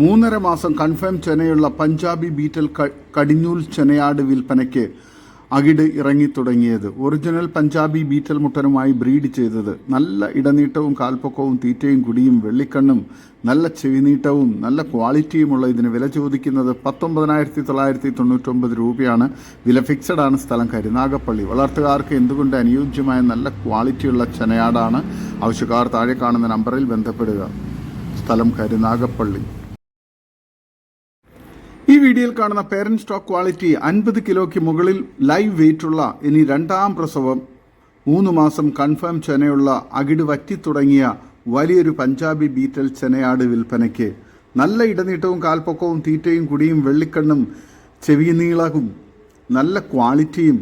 മൂന്നര മാസം കൺഫേം ചെനയുള്ള പഞ്ചാബി ബീറ്റൽ കടിഞ്ഞൂൽ ചെനയാട് വിൽപ്പനയ്ക്ക് അകിട് ഇറങ്ങി തുടങ്ങിയത്. ഒറിജിനൽ പഞ്ചാബി ബീറ്റൽ മുട്ടനുമായി ബ്രീഡ് ചെയ്തത്. നല്ല ഇടനീട്ടവും കാൽപ്പൊക്കവും തീറ്റയും കുടിയും വെള്ളിക്കണ്ണും നല്ല ചെവിനീട്ടവും നല്ല ക്വാളിറ്റിയുമുള്ള ഇതിന് വില ചോദിക്കുന്നത് പത്തൊമ്പതിനായിരത്തി തൊള്ളായിരത്തി തൊണ്ണൂറ്റൊമ്പത് രൂപയാണ്. വില ഫിക്സഡ് ആണ് സ്ഥലം കരുനാഗപ്പള്ളി വളർത്തുകാർക്ക് എന്തുകൊണ്ട് അനുയോജ്യമായ നല്ല ക്വാളിറ്റിയുള്ള ചെനയാടാണ് ആവശ്യക്കാർ താഴെ കാണുന്ന നമ്പറിൽ ബന്ധപ്പെടുക. സ്ഥലം കരുനാഗപ്പള്ളി ഈ വീഡിയോയിൽ കാണുന്ന പേരന്റ് സ്റ്റോക്ക് ക്വാളിറ്റി അൻപത് കിലോയ്ക്ക് മുകളിൽ ലൈവ് വെയിറ്റുള്ള ഇനി രണ്ടാം പ്രസവം മൂന്ന് മാസം കൺഫേം ചെനയുള്ള അകിട് വറ്റിത്തുടങ്ങിയ വലിയൊരു പഞ്ചാബി ബീറ്റൽ ചെനയാട് വിൽപ്പനയ്ക്ക്. നല്ല ഇടനീട്ടവും കാൽപ്പൊക്കവും തീറ്റയും കുടിയും വെള്ളിക്കണ്ണും ചെവി നീളവും നല്ല ക്വാളിറ്റിയും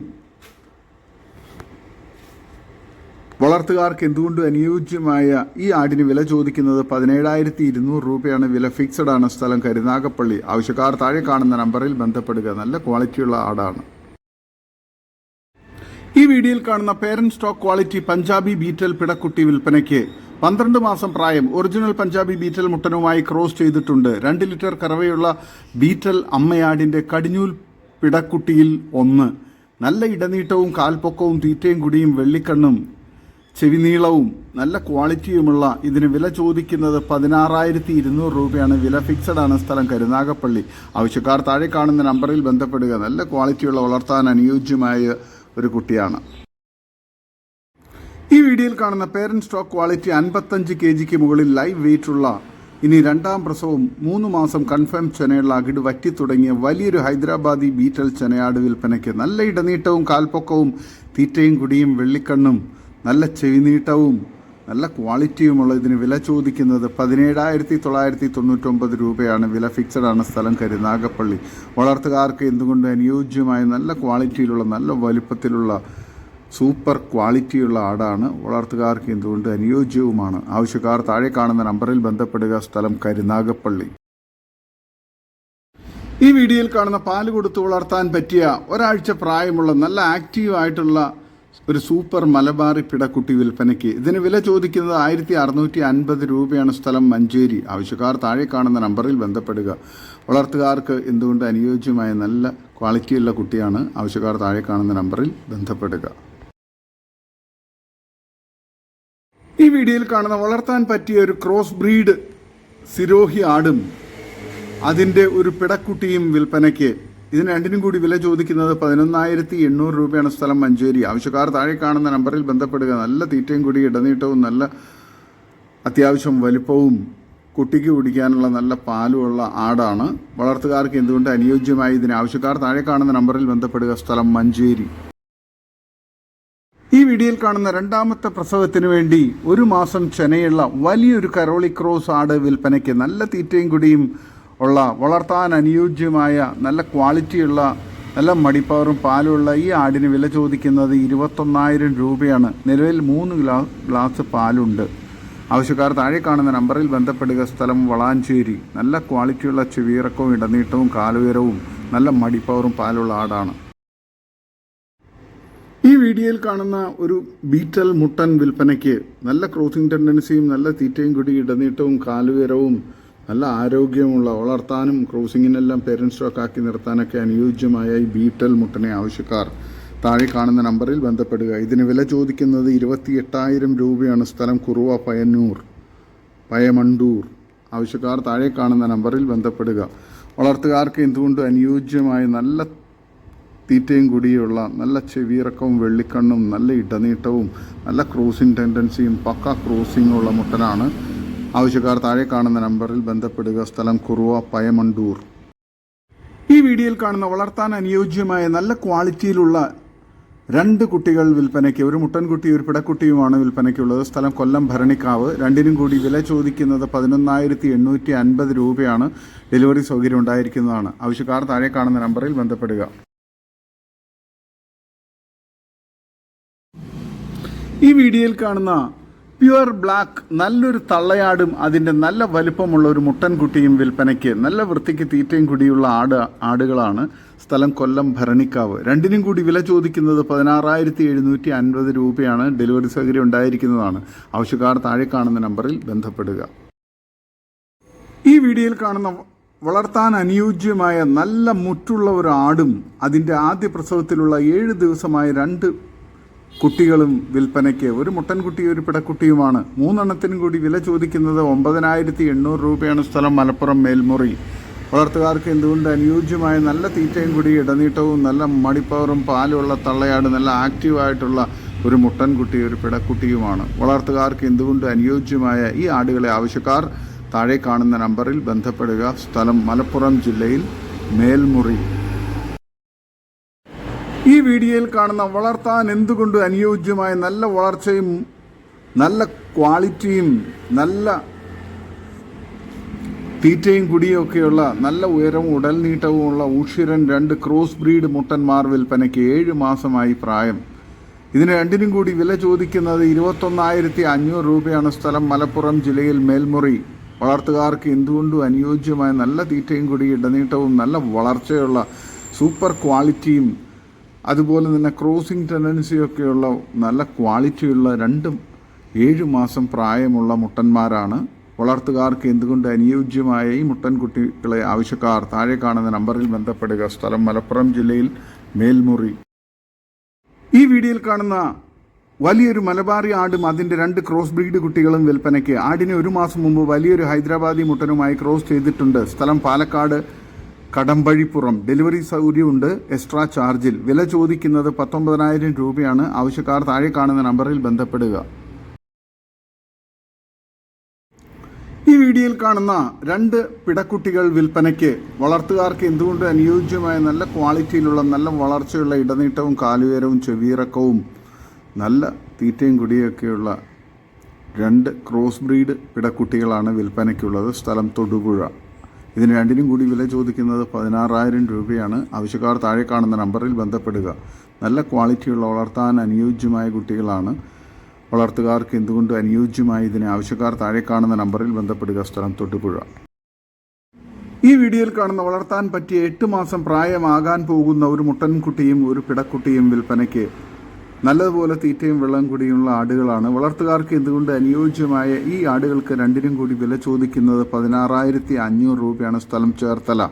വളർത്തുകാർക്ക് എന്തുകൊണ്ടും അനുയോജ്യമായ ഈ ആടിന് വില ചോദിക്കുന്നത് പതിനേഴായിരത്തി ഇരുന്നൂറ് രൂപയാണ് വില ഫിക്സഡ് ആണ് സ്ഥലം കരുനാഗപ്പള്ളി ആവശ്യക്കാർ താഴെ കാണുന്ന നമ്പറിൽ ബന്ധപ്പെടുക. നല്ല ക്വാളിറ്റിയുള്ള ആടാണ്. ഈ വീഡിയോയിൽ കാണുന്ന parent stock quality Punjabi Beetal പിടക്കുട്ടി വിൽപ്പനയ്ക്ക് പന്ത്രണ്ട് മാസം പ്രായം. ഒറിജിനൽ പഞ്ചാബി ബീറ്റൽ മുട്ടനുമായി ക്രോസ് ചെയ്തിട്ടുണ്ട്. രണ്ട് ലിറ്റർ കറവയുള്ള ബീറ്റൽ അമ്മയാടിന്റെ കടിഞ്ഞൂൽ പിടക്കുട്ടിയിൽ ഒന്ന്. നല്ല ഇടനീട്ടവും കാൽപ്പൊക്കവും തീറ്റയും കുടിയും വെള്ളിക്കണ്ണും ചെവിനീളവും നല്ല ക്വാളിറ്റിയുമുള്ള ഇതിന് വില ചോദിക്കുന്നത് പതിനാറായിരത്തി ഇരുന്നൂറ് രൂപയാണ്. വില ഫിക്സഡ് ആണ് സ്ഥലം കരുനാഗപ്പള്ളി. ആവശ്യക്കാർ താഴെ കാണുന്ന നമ്പറിൽ ബന്ധപ്പെടുക. നല്ല ക്വാളിറ്റിയുള്ള വളർത്താൻ അനുയോജ്യമായ ഒരു കുട്ടിയാണ്. ഈ വീഡിയോയിൽ കാണുന്ന പേരന്റ് സ്റ്റോക്ക് ക്വാളിറ്റി അൻപത്തഞ്ച് കെ ജിക്ക് മുകളിൽ ലൈവ് വെയിറ്റുള്ള ഇനി രണ്ടാം പ്രസവം മൂന്ന് മാസം കൺഫേം ചെനയുള്ള അകിട് വറ്റി തുടങ്ങിയ വലിയൊരു ഹൈദരാബാദി ബീറ്റൽ ചെനയാട് വിൽപ്പനയ്ക്ക് നല്ല ഇടനീട്ടവും കാൽപ്പൊക്കവും തീറ്റയും കുടിയും വെള്ളിക്കണ്ണും നല്ല ചെവിനീട്ടവും നല്ല ക്വാളിറ്റിയുമുള്ള ഇതിന് വില ചോദിക്കുന്നത് പതിനേഴായിരത്തി തൊള്ളായിരത്തി തൊണ്ണൂറ്റൊമ്പത് രൂപയാണ്. വില ഫിക്സഡ് ആണ് സ്ഥലം കരുനാഗപ്പള്ളി വളർത്തുകാർക്ക് എന്തുകൊണ്ട് അനുയോജ്യമായ നല്ല ക്വാളിറ്റിയിലുള്ള നല്ല വലുപ്പത്തിലുള്ള സൂപ്പർ ക്വാളിറ്റിയുള്ള ആടാണ് വളർത്തുകാർക്ക് എന്തുകൊണ്ട് അനുയോജ്യവുമാണ്? ആവശ്യക്കാർ താഴെ കാണുന്ന നമ്പറിൽ ബന്ധപ്പെടുക. സ്ഥലം കരുനാഗപ്പള്ളി ഈ വീഡിയോയിൽ കാണുന്ന പാൽ കൊടുത്ത് വളർത്താൻ പറ്റിയ ഒരാഴ്ച പ്രായമുള്ള നല്ല ആക്റ്റീവ് ആയിട്ടുള്ള ഒരു സൂപ്പർ മലബാറി പിടക്കുട്ടി വിൽപ്പനയ്ക്ക്. ഇതിന് വില ചോദിക്കുന്നത് ആയിരത്തി അറുന്നൂറ്റി അൻപത് രൂപയാണ് സ്ഥലം മഞ്ചേരി. ആവശ്യക്കാർ താഴെ കാണുന്ന നമ്പറിൽ ബന്ധപ്പെടുക. വളർത്തുകാർക്ക് എന്തുകൊണ്ട് അനുയോജ്യമായ നല്ല ക്വാളിറ്റിയുള്ള കുട്ടിയാണ്? ആവശ്യക്കാർ താഴെ കാണുന്ന നമ്പറിൽ ബന്ധപ്പെടുക. ഈ വീഡിയോയിൽ കാണുന്ന വളർത്താൻ പറ്റിയ ഒരു ക്രോസ് ബ്രീഡ് സിരോഹി ആടും അതിന്റെ ഒരു പിടക്കുട്ടിയും വിൽപ്പനയ്ക്ക് ഇതിന് രണ്ടിനും കൂടി വില ചോദിക്കുന്നത് പതിനൊന്നായിരത്തി എണ്ണൂറ് രൂപയാണ് സ്ഥലം മഞ്ചേരി. ആവശ്യക്കാർ താഴെ കാണുന്ന നമ്പറിൽ ബന്ധപ്പെടുക. നല്ല തീറ്റയും കൂടി ഇടനീട്ടവും നല്ല അത്യാവശ്യം വലിപ്പവും കുട്ടിക്ക് കുടിക്കാനുള്ള നല്ല പാലുമുള്ള ആടാണ്. വളർത്തുകാർക്ക് എന്തുകൊണ്ട് അനുയോജ്യമായി ഇതിന്? ആവശ്യക്കാർ താഴെ കാണുന്ന നമ്പറിൽ ബന്ധപ്പെടുക. സ്ഥലം മഞ്ചേരി. ഈ വീഡിയോയിൽ കാണുന്ന രണ്ടാമത്തെ പ്രസവത്തിന് വേണ്ടി ഒരു മാസം ചെനയുള്ള വലിയൊരു കരോളി ക്രോസ് ആട് വിൽപ്പനയ്ക്ക് നല്ല തീറ്റയും കുടിയും ഉള്ള വളർത്താൻ അനുയോജ്യമായ നല്ല ക്വാളിറ്റിയുള്ള നല്ല മടിപ്പവറും പാലുമുള്ള ഈ ആടിന് വില ചോദിക്കുന്നത് ഇരുപത്തൊന്നായിരം രൂപയാണ്. നിലവിൽ മൂന്ന് ഗ്ലാ ഗ്ലാസ് പാലുണ്ട്. ആവശ്യക്കാർ താഴെ കാണുന്ന നമ്പറിൽ ബന്ധപ്പെടുക. സ്ഥലം വളാഞ്ചേരി. നല്ല ക്വാളിറ്റിയുള്ള ചെവിയിറക്കവും ഇടനീട്ടവും കാലുയരവും നല്ല മടിപ്പവറും പാലുള്ള ആടാണ്. ഈ വീഡിയോയിൽ കാണുന്ന ഒരു ബീറ്റൽ മുട്ടൻ വിൽപ്പനയ്ക്ക് നല്ല ക്രോസിംഗ് ടെൻഡൻസിയും നല്ല തീറ്റയും കൂടി ഇടനീട്ടവും കാലുയരവും നല്ല ആരോഗ്യമുള്ള വളർത്താനും ക്രൂസിങ്ങിനെല്ലാം പേരൻസ് സ്റ്റോക്ക് ആക്കി നിർത്താനൊക്കെ അനുയോജ്യമായ ഈ ബീറ്റൽ മുട്ടനെ ആവശ്യക്കാർ താഴെ കാണുന്ന നമ്പറിൽ ബന്ധപ്പെടുക. ഇതിന് വില ചോദിക്കുന്നത് ഇരുപത്തി എട്ടായിരം രൂപയാണ്. സ്ഥലം കുറുവ പയ്യന്നൂർ പയമണ്ടൂർ. ആവശ്യക്കാർ താഴെ കാണുന്ന നമ്പറിൽ ബന്ധപ്പെടുക. വളർത്തുകാർക്ക് എന്തുകൊണ്ടും അനുയോജ്യമായ നല്ല തീറ്റയും കൂടിയുള്ള നല്ല ചെവിയിറക്കവും വെള്ളിക്കണ്ണും നല്ല ഇടനീട്ടവും നല്ല ക്രൂസിംഗ് ടെൻഡൻസിയും പക്ക ക്രൂസിംഗും മുട്ടനാണ് ആവശ്യക്കാർ താഴെ കാണുന്ന നമ്പറിൽ ബന്ധപ്പെടുക. സ്ഥലം കുറുവ പയമണ്ടൂർ. ഈ വീഡിയോയിൽ കാണുന്ന വളർത്താൻ അനുയോജ്യമായ നല്ല ക്വാളിറ്റിയിലുള്ള രണ്ട് കുട്ടികൾ വിൽപ്പനയ്ക്ക്. ഒരു മുട്ടൻകുട്ടി ഒരു പിടക്കുട്ടിയുമാണ് വിൽപ്പനയ്ക്കുള്ളത്. സ്ഥലം കൊല്ലം ഭരണിക്കാവ്. രണ്ടിനും കൂടി വില ചോദിക്കുന്നത് പതിനൊന്നായിരത്തി എണ്ണൂറ്റി അൻപത് രൂപയാണ്. ഡെലിവറി സൗകര്യം ഉണ്ടായിരിക്കുന്നതാണ്. ആവശ്യക്കാർ താഴെ കാണുന്ന നമ്പറിൽ ബന്ധപ്പെടുക. ഈ വീഡിയോയിൽ കാണുന്ന പ്യുവർ ബ്ലാക്ക് നല്ലൊരു തള്ളയാടും അതിന്റെ നല്ല വലിപ്പമുള്ള ഒരു മുട്ടൻകുട്ടിയും വിൽപ്പനയ്ക്ക് നല്ല വൃത്തിക്ക് തീറ്റയും കൂടിയുള്ള ആട് ആടുകളാണ് സ്ഥലം കൊല്ലം ഭരണിക്കാവ്. രണ്ടിനും കൂടി വില ചോദിക്കുന്നത് പതിനാറായിരത്തി എഴുന്നൂറ്റി അൻപത് രൂപയാണ്. ഡെലിവറി സൗകര്യം ഉണ്ടായിരിക്കുന്നതാണ്. ആവശ്യക്കാർ താഴെ കാണുന്ന നമ്പറിൽ ബന്ധപ്പെടുക. ഈ വീഡിയോയിൽ കാണുന്ന വളർത്താൻ അനുയോജ്യമായ നല്ല മുറ്റുള്ള ഒരു ആടും അതിന്റെ ആദ്യ പ്രസവത്തിലുള്ള ഏഴ് ദിവസമായ രണ്ട് കുട്ടികളും വിൽപ്പനയ്ക്ക് ഒരു മുട്ടൻകുട്ടി ഒരു പിടക്കുട്ടിയുമാണ്. മൂന്നെണ്ണത്തിനും കൂടി വില ചോദിക്കുന്നത് ഒമ്പതിനായിരത്തി എണ്ണൂറ് രൂപയാണ് സ്ഥലം മലപ്പുറം മേൽമുറി. വളർത്തുകാർക്ക് എന്തുകൊണ്ട് അനുയോജ്യമായ നല്ല തീറ്റയും കൂടി ഇടനീട്ടവും നല്ല മടിപ്പവറും പാലുള്ള തള്ളയാട് നല്ല ആക്റ്റീവായിട്ടുള്ള ഒരു മുട്ടൻകുട്ടി ഒരു പിടക്കുട്ടിയുമാണ്. വളർത്തുകാർക്ക് എന്തുകൊണ്ട് അനുയോജ്യമായ ഈ ആടുകളെ ആവശ്യക്കാർ താഴെ കാണുന്ന നമ്പറിൽ ബന്ധപ്പെടുക. സ്ഥലം മലപ്പുറം ജില്ലയിൽ മേൽമുറി. ഈ വീഡിയോയിൽ കാണുന്ന വളർത്താൻ എന്തുകൊണ്ട് അനുയോജ്യമായ നല്ല വളർച്ചയും നല്ല ക്വാളിറ്റിയും നല്ല തീറ്റയും കുടിയും ഒക്കെയുള്ള നല്ല ഉയരവും ഉടൽ നീട്ടവുമുള്ള ഉഷിരൻ രണ്ട് ക്രോസ് ബ്രീഡ് മുട്ടന്മാർ വിൽപ്പനയ്ക്ക് ഏഴ് മാസമായി പ്രായം. ഇതിന് രണ്ടിനും കൂടി വില ചോദിക്കുന്നത് ഇരുപത്തൊന്നായിരത്തി അഞ്ഞൂറ് രൂപയാണ് സ്ഥലം മലപ്പുറം ജില്ലയിൽ മേൽമുറി. വളർത്തുകാർക്ക് എന്തുകൊണ്ടും അനുയോജ്യമായ നല്ല തീറ്റയും കൂടി ഇടനീട്ടവും നല്ല വളർച്ചയുള്ള സൂപ്പർ ക്വാളിറ്റിയും അതുപോലെ തന്നെ ക്രോസിംഗ് ടെൻഡൻസിയൊക്കെയുള്ള നല്ല ക്വാളിറ്റിയുള്ള രണ്ടും ഏഴ് മാസം പ്രായമുള്ള മുട്ടന്മാരാണ്. വളർത്തുകാർക്ക് എന്തുകൊണ്ട് അനുയോജ്യമായ ഈ മുട്ടൻകുട്ടികളെ ആവശ്യക്കാർ താഴെ കാണുന്ന നമ്പറിൽ ബന്ധപ്പെടുക. സ്ഥലം മലപ്പുറം ജില്ലയിൽ മേൽമുറി. ഈ വീഡിയോയിൽ കാണുന്ന വലിയൊരു മലബാറി ആടും അതിന്റെ രണ്ട് ക്രോസ് ബ്രീഡ് കുട്ടികളും വിൽപ്പനയ്ക്ക്. ആടിനെ ഒരു മാസം മുമ്പ് വലിയൊരു ഹൈദരാബാദി മുട്ടനുമായി ക്രോസ് ചെയ്തിട്ടുണ്ട്. സ്ഥലം പാലക്കാട് കടമ്പഴിപ്പുറം ഡെലിവറി സൗകര്യമുണ്ട്. എക്സ്ട്രാ ചാർജിൽ വില ചോദിക്കുന്നത് പത്തൊമ്പതിനായിരം രൂപയാണ്. ആവശ്യക്കാർ താഴെ കാണുന്ന നമ്പറിൽ ബന്ധപ്പെടുക. ഈ വീഡിയോയിൽ കാണുന്ന രണ്ട് പിടക്കുട്ടികൾ വിൽപ്പനയ്ക്ക് വളർത്തുകാർക്ക് എന്തുകൊണ്ട് അനുയോജ്യമായ നല്ല ക്വാളിറ്റിയിലുള്ള നല്ല വളർച്ചയുള്ള ഇടനീട്ടവും കാലുയരവും ചെവിയിറക്കവും നല്ല തീറ്റയും കുടിയൊക്കെയുള്ള രണ്ട് ക്രോസ് ബ്രീഡ് പിടക്കുട്ടികളാണ് വിൽപ്പനയ്ക്കുള്ളത്. സ്ഥലം തൊടുപുഴ. ഇതിന് രണ്ടിനും കൂടി വില ചോദിക്കുന്നത് പതിനാറായിരം രൂപയാണ്. ആവശ്യക്കാർ താഴെ കാണുന്ന നമ്പറിൽ ബന്ധപ്പെടുക. നല്ല ക്വാളിറ്റിയുള്ള വളർത്താൻ അനുയോജ്യമായ കുട്ടികളാണ്. വളർത്തുകാർക്ക് എന്തുകൊണ്ട് അനുയോജ്യമായി ഇതിനെ ആവശ്യക്കാർ താഴെ കാണുന്ന നമ്പറിൽ ബന്ധപ്പെടുക? സ്ഥലം തൊട്ടുപുഴ. ഈ വീഡിയോയിൽ കാണുന്ന വളർത്താൻ പറ്റിയ എട്ട് മാസം പ്രായമാകാൻ പോകുന്ന ഒരു മുട്ടൻകുട്ടിയും ഒരു പിടക്കുട്ടിയും വിൽപ്പനയ്ക്ക് നല്ലതുപോലെ തീറ്റയും വെള്ളം കൂടിയുള്ള ആടുകളാണ്. വളർത്തുകാർക്ക് എന്തുകൊണ്ട് അനുയോജ്യമായ ഈ ആടുകൾക്ക് രണ്ടിനും കൂടി വില ചോദിക്കുന്നത് പതിനാറായിരത്തി അഞ്ഞൂറ് രൂപയാണ് സ്ഥലം ചേർത്തല.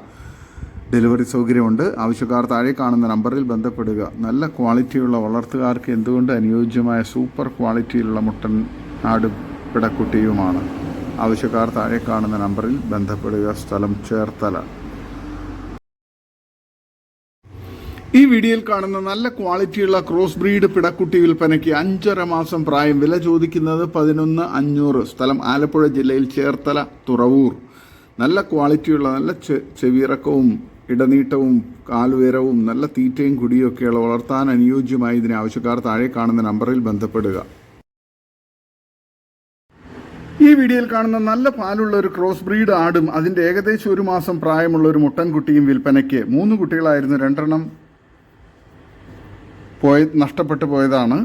ഡെലിവറി സൗകര്യമുണ്ട്. ആവശ്യക്കാർ താഴെ കാണുന്ന നമ്പറിൽ ബന്ധപ്പെടുക. നല്ല ക്വാളിറ്റിയുള്ള വളർത്തുകാർക്ക് എന്തുകൊണ്ട് അനുയോജ്യമായ സൂപ്പർ ക്വാളിറ്റിയിലുള്ള മുട്ടൻ ആട് പിടക്കുട്ടിയുമാണ്. ആവശ്യക്കാർ താഴെ കാണുന്ന നമ്പറിൽ ബന്ധപ്പെടുക. സ്ഥലം ചേർത്തല. ഈ വീഡിയോയിൽ കാണുന്ന നല്ല ക്വാളിറ്റിയുള്ള ക്രോസ് ബ്രീഡ് പിടക്കുട്ടി വിൽപ്പനയ്ക്ക് അഞ്ചര മാസം പ്രായം. വില ചോദിക്കുന്നത് പതിനൊന്ന് അഞ്ഞൂറ്. സ്ഥലം ആലപ്പുഴ ജില്ലയിൽ ചേർത്തല തുറവൂർ. നല്ല ക്വാളിറ്റിയുള്ള നല്ല ചെവിയിറക്കവും ഇടനീട്ടവും കാലുയരവും നല്ല തീറ്റയും കുടിയൊക്കെയുള്ള വളർത്താൻ അനുയോജ്യമായി ഇതിന് ആവശ്യക്കാർ താഴെ കാണുന്ന നമ്പറിൽ ബന്ധപ്പെടുക. ഈ വീഡിയോയിൽ കാണുന്ന നല്ല പാലുള്ള ഒരു ക്രോസ് ബ്രീഡ് ആടും അതിന്റെ ഏകദേശം ഒരു മാസം പ്രായമുള്ള ഒരു മുട്ടൻകുട്ടിയും വിൽപ്പനയ്ക്ക്. മൂന്ന് കുട്ടികളായിരുന്നു രണ്ടെണ്ണം. പോയ നഷ്ടപ്പെട്ടു പോയതാണ്.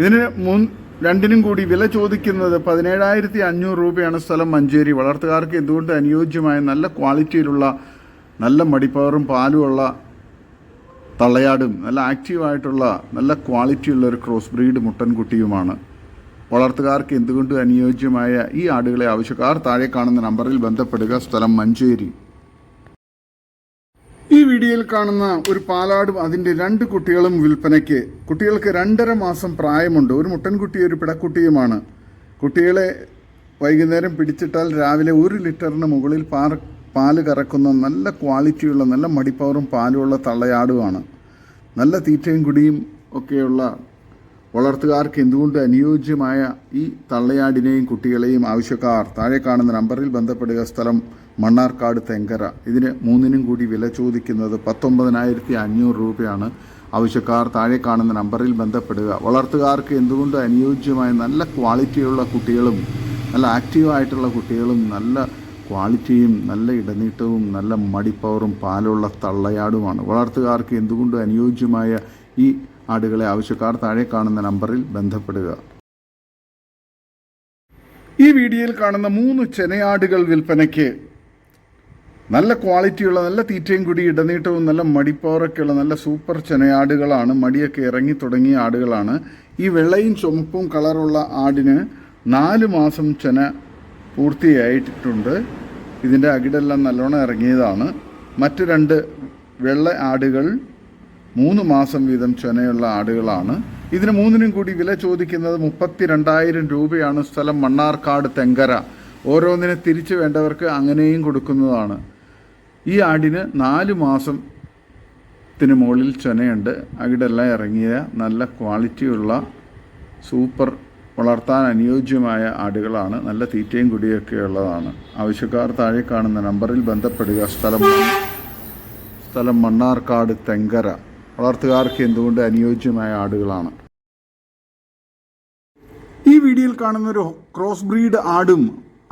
ഇതിന് മുൻ രണ്ടിനും കൂടി വില ചോദിക്കുന്നത് പതിനേഴായിരത്തി അഞ്ഞൂറ് രൂപയാണ് സ്ഥലം മഞ്ചേരി. വളർത്തുകാർക്ക് എന്തുകൊണ്ട് അനുയോജ്യമായ നല്ല ക്വാളിറ്റിയിലുള്ള നല്ല മടിപ്പവറും പാലുമുള്ള തള്ളയാടും നല്ല ആക്റ്റീവായിട്ടുള്ള നല്ല ക്വാളിറ്റിയുള്ള ഒരു ക്രോസ് ബ്രീഡ് മുട്ടൻകുട്ടിയുമാണ്. വളർത്തുകാർക്ക് എന്തുകൊണ്ട് അനുയോജ്യമായ ഈ ആടുകളെ ആവശ്യക്കാർ താഴെ കാണുന്ന നമ്പറിൽ ബന്ധപ്പെടുക. സ്ഥലം മഞ്ചേരി. ഈ വീഡിയോയിൽ കാണുന്ന ഒരു പാലാടും അതിന്റെ രണ്ട് കുട്ടികളും വിൽപ്പനയ്ക്ക് കുട്ടികൾക്ക് രണ്ടര മാസം പ്രായമുണ്ട്. ഒരു മുട്ടൻകുട്ടി ഒരു പിടക്കുട്ടിയുമാണ്. കുട്ടികളെ വൈകുന്നേരം പിടിച്ചിട്ടാൽ രാവിലെ ഒരു ലിറ്ററിന് മുകളിൽ പാർ പാൽ കറക്കുന്ന നല്ല ക്വാളിറ്റിയുള്ള നല്ല മടിപ്പവറും പാലുമുള്ള തള്ളയാടുമാണ്. നല്ല തീറ്റയും കുടിയും ഒക്കെയുള്ള വളർത്തുകാർക്ക് എന്തുകൊണ്ട് അനുയോജ്യമായ ഈ തള്ളയാടിനെയും കുട്ടികളെയും ആവശ്യക്കാർ? താഴെ കാണുന്ന നമ്പറിൽ ബന്ധപ്പെടുക. സ്ഥലം മണ്ണാർക്കാട് തെങ്കര. ഇതിന് മൂന്നിനും കൂടി വില ചോദിക്കുന്നത് പത്തൊമ്പതിനായിരത്തി അഞ്ഞൂറ് രൂപയാണ്. ആവശ്യക്കാർ താഴെ കാണുന്ന നമ്പറിൽ ബന്ധപ്പെടുക. വളർത്തുകാർക്ക് എന്തുകൊണ്ട് അനുയോജ്യമായ നല്ല ക്വാളിറ്റിയുള്ള കുട്ടികളും നല്ല ആക്റ്റീവായിട്ടുള്ള കുട്ടികളും നല്ല ക്വാളിറ്റിയും നല്ല ഇടനീട്ടവും നല്ല മടിപ്പവറും പാലുള്ള തള്ളയാടുമാണ്. വളർത്തുകാർക്ക് എന്തുകൊണ്ട് അനുയോജ്യമായ ഈ ആടുകളെ ആവശ്യക്കാർ താഴെ കാണുന്ന നമ്പറിൽ ബന്ധപ്പെടുക. ഈ വീഡിയോയിൽ കാണുന്ന മൂന്ന് ചെനയാടുകൾ വിൽപ്പനയ്ക്ക് നല്ല ക്വാളിറ്റിയുള്ള നല്ല തീറ്റയും കൂടി ഇടനീട്ടവും നല്ല മടിപ്പവറൊക്കെയുള്ള നല്ല സൂപ്പർ ചെനയാടുകളാണ് മടിയൊക്കെ ഇറങ്ങി തുടങ്ങിയ ആടുകളാണ്. ഈ വെള്ളയും ചുമപ്പും കളറുള്ള ആടിന് നാല് മാസം ചെന പൂർത്തിയായിട്ടുണ്ട്. ഇതിന്റെ അകിടെല്ലാം നല്ലോണം ഇറങ്ങിയതാണ്. മറ്റു രണ്ട് വെള്ള ആടുകൾ മൂന്ന് മാസം വീതം ചെനയുള്ള ആടുകളാണ്. ഇതിന് മൂന്നിനും കൂടി വില ചോദിക്കുന്നത് മുപ്പത്തി രണ്ടായിരം രൂപയാണ് സ്ഥലം മണ്ണാർക്കാട് തെങ്കര. ഓരോന്നിനെ തിരിച്ചു വേണ്ടവർക്ക് അങ്ങനെയും കൊടുക്കുന്നതാണ്. ഈ ആടിന് നാല് മാസത്തിന് മുകളിൽ ചൊനയുണ്ട്. അകിടെല്ലാം ഇറങ്ങിയ നല്ല ക്വാളിറ്റിയുള്ള സൂപ്പർ വളർത്താൻ അനുയോജ്യമായ ആടുകളാണ്. നല്ല തീറ്റയും കുടിയൊക്കെ ഉള്ളതാണ്. ആവശ്യക്കാർ താഴെ കാണുന്ന നമ്പറിൽ ബന്ധപ്പെടുക. സ്ഥലം സ്ഥലം മണ്ണാർക്കാട് തെങ്കര. വളർത്തുകാർക്ക് എന്തുകൊണ്ട് അനുയോജ്യമായ ആടുകളാണ്? ഈ വീഡിയോയിൽ കാണുന്ന ഒരു ക്രോസ് ബ്രീഡ് ആടും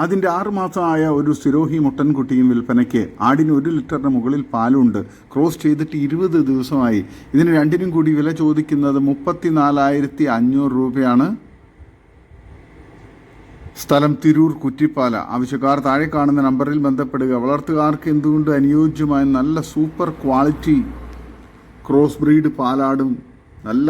അതിന്റെ ആറുമാസമായ ഒരു സിരോഹി മുട്ടൻകുട്ടിയും വിൽപ്പനയ്ക്ക് ആടിന് ഒരു ലിറ്ററിന് മുകളിൽ പാലുണ്ട്. ക്രോസ് ചെയ്തിട്ട് ഇരുപത് ദിവസമായി. ഇതിന് രണ്ടിനും കൂടി വില ചോദിക്കുന്നത് മുപ്പത്തി നാലായിരത്തി അഞ്ഞൂറ് രൂപയാണ്. സ്ഥലം തിരൂർ കുറ്റിപ്പാല. ആവശ്യക്കാർ താഴെ കാണുന്ന നമ്പറിൽ ബന്ധപ്പെടുക. വളർത്തുകാർക്ക് എന്തുകൊണ്ട് അനുയോജ്യമായ നല്ല സൂപ്പർ ക്വാളിറ്റി ക്രോസ് ബ്രീഡ് പാലാടും നല്ല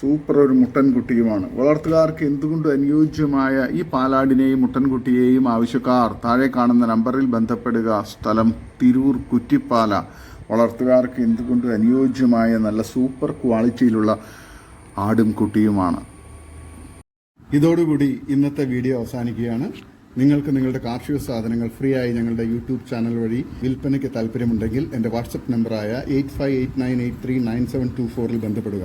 സൂപ്പർ ഒരു മുട്ടൻകുട്ടിയുമാണ്. വളർത്തുകാർക്ക് എന്തുകൊണ്ട് അനുയോജ്യമായ ഈ പാലാടിനെയും മുട്ടൻകുട്ടിയെയും ആവശ്യക്കാർ താഴെ കാണുന്ന നമ്പറിൽ ബന്ധപ്പെടുക? സ്ഥലം തിരൂർ കുറ്റിപ്പാല. വളർത്തുകാർക്ക് എന്തുകൊണ്ട് അനുയോജ്യമായ നല്ല സൂപ്പർ ക്വാളിറ്റിയിലുള്ള ആടും കുട്ടിയുമാണ്. ഇതോടുകൂടി ഇന്നത്തെ വീഡിയോ അവസാനിക്കുകയാണ്. നിങ്ങൾക്ക് നിങ്ങളുടെ കാർഷിക സാധനങ്ങൾ ഫ്രീ ആയി ഞങ്ങളുടെ യൂട്യൂബ് ചാനൽ വഴി വിൽപ്പനയ്ക്ക് താല്പര്യമുണ്ടെങ്കിൽ എന്റെ വാട്സപ്പ് നമ്പറായ eight five eight nine eight three nine seven two ഫോറിൽ ബന്ധപ്പെടുക.